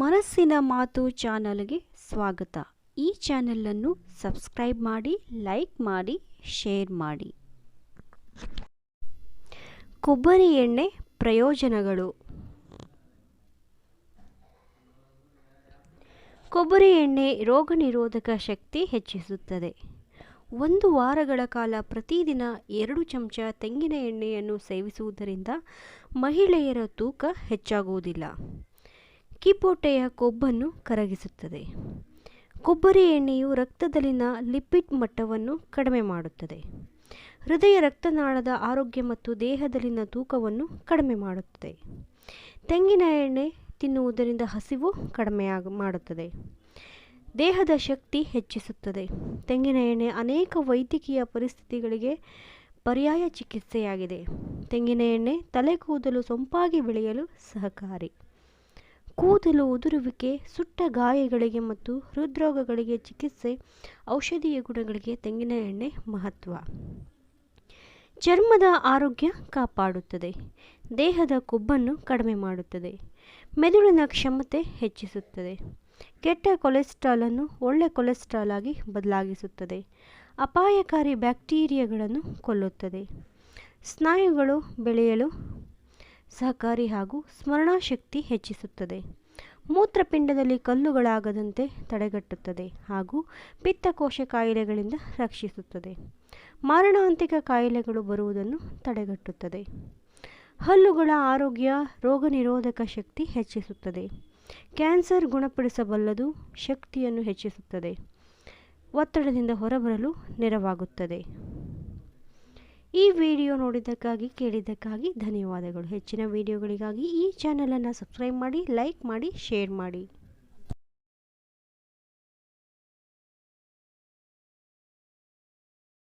ಮನಸ್ಸಿನ ಮಾತು ಚಾನಲ್ಗೆ ಸ್ವಾಗತ. ಈ ಚಾನಲನ್ನು ಸಬ್ಸ್ಕ್ರೈಬ್ ಮಾಡಿ, ಲೈಕ್ ಮಾಡಿ, ಶೇರ್ ಮಾಡಿ. ಕೊಬ್ಬರಿ ಎಣ್ಣೆ ಪ್ರಯೋಜನಗಳು. ಕೊಬ್ಬರಿ ಎಣ್ಣೆ ರೋಗ ನಿರೋಧಕ ಶಕ್ತಿ ಹೆಚ್ಚಿಸುತ್ತದೆ. ಒಂದು ವಾರಗಳ ಕಾಲ ಪ್ರತಿದಿನ ಎರಡು ಚಮಚ ತೆಂಗಿನ ಎಣ್ಣೆಯನ್ನು ಸೇವಿಸುವುದರಿಂದ ಮಹಿಳೆಯರ ತೂಕ ಹೆಚ್ಚಾಗುವುದಿಲ್ಲ. ಕಿಪ್ಪೊಟ್ಟೆಯ ಕೊಬ್ಬನ್ನು ಕರಗಿಸುತ್ತದೆ. ಕೊಬ್ಬರಿ ಎಣ್ಣೆಯು ರಕ್ತದಲ್ಲಿನ ಲಿಪಿಡ್ ಮಟ್ಟವನ್ನು ಕಡಿಮೆ ಮಾಡುತ್ತದೆ. ಹೃದಯ ರಕ್ತನಾಳದ ಆರೋಗ್ಯ ಮತ್ತು ದೇಹದಲ್ಲಿನ ತೂಕವನ್ನು ಕಡಿಮೆ ಮಾಡುತ್ತದೆ. ತೆಂಗಿನ ಎಣ್ಣೆ ತಿನ್ನುವುದರಿಂದ ಹಸಿವು ಕಡಿಮೆಯಾಗ ಮಾಡುತ್ತದೆ. ದೇಹದ ಶಕ್ತಿ ಹೆಚ್ಚಿಸುತ್ತದೆ. ತೆಂಗಿನ ಎಣ್ಣೆ ಅನೇಕ ವೈದ್ಯಕೀಯ ಪರಿಸ್ಥಿತಿಗಳಿಗೆ ಪರ್ಯಾಯ ಚಿಕಿತ್ಸೆಯಾಗಿದೆ. ತೆಂಗಿನ ಎಣ್ಣೆ ತಲೆ ಕೂದಲು ಸೊಂಪಾಗಿ ಬೆಳೆಯಲು ಸಹಕಾರಿ. ಕೂದಲು ಉದುರುವಿಕೆ, ಸುಟ್ಟ ಗಾಯಗಳಿಗೆ ಮತ್ತು ಹೃದ್ರೋಗಗಳಿಗೆ ಚಿಕಿತ್ಸೆ, ಔಷಧೀಯ ಗುಣಗಳಿಗೆ ತೆಂಗಿನ ಎಣ್ಣೆ ಮಹತ್ವ. ಚರ್ಮದ ಆರೋಗ್ಯ ಕಾಪಾಡುತ್ತದೆ. ದೇಹದ ಕೊಬ್ಬನ್ನು ಕಡಿಮೆ ಮಾಡುತ್ತದೆ. ಮೆದುಳಿನ ಕ್ಷಮತೆ ಹೆಚ್ಚಿಸುತ್ತದೆ. ಕೆಟ್ಟ ಕೊಲೆಸ್ಟ್ರಾಲನ್ನು ಒಳ್ಳೆ ಕೊಲೆಸ್ಟ್ರಾಲ್ ಆಗಿ ಬದಲಾಗಿಸುತ್ತದೆ. ಅಪಾಯಕಾರಿ ಬ್ಯಾಕ್ಟೀರಿಯಾಗಳನ್ನು ಕೊಲ್ಲುತ್ತದೆ. ಸ್ನಾಯುಗಳು ಬೆಳೆಯಲು ಸಹಕಾರಿ ಹಾಗೂ ಸ್ಮರಣಾಶಕ್ತಿ ಹೆಚ್ಚಿಸುತ್ತದೆ. ಮೂತ್ರಪಿಂಡದಲ್ಲಿ ಕಲ್ಲುಗಳಾಗದಂತೆ ತಡೆಗಟ್ಟುತ್ತದೆ ಹಾಗೂ ಪಿತ್ತಕೋಶ ಕಾಯಿಲೆಗಳಿಂದ ರಕ್ಷಿಸುತ್ತದೆ. ಮಾರಣಾಂತಿಕ ಕಾಯಿಲೆಗಳು ಬರುವುದನ್ನು ತಡೆಗಟ್ಟುತ್ತದೆ. ಹಲ್ಲುಗಳ ಆರೋಗ್ಯ, ರೋಗ ನಿರೋಧಕ ಶಕ್ತಿ ಹೆಚ್ಚಿಸುತ್ತದೆ. ಕ್ಯಾನ್ಸರ್ ಗುಣಪಡಿಸಬಲ್ಲದು ಶಕ್ತಿಯನ್ನು ಹೆಚ್ಚಿಸುತ್ತದೆ. ಒತ್ತಡದಿಂದ ಹೊರಬರಲು ನೆರವಾಗುತ್ತದೆ. ಈ ವಿಡಿಯೋ ನೋಡಿದ್ದಕ್ಕಾಗಿ, ಕೇಳಿದ್ದಕ್ಕಾಗಿ ಧನ್ಯವಾದಗಳು. ಹೆಚ್ಚಿನ ವಿಡಿಯೋಗಳಿಗಾಗಿ ಈ ಚಾನಲನ್ನು ಸಬ್ಸ್ಕ್ರೈಬ್ ಮಾಡಿ ಲೈಕ್ ಮಾಡಿ ಶೇರ್ ಮಾಡಿ.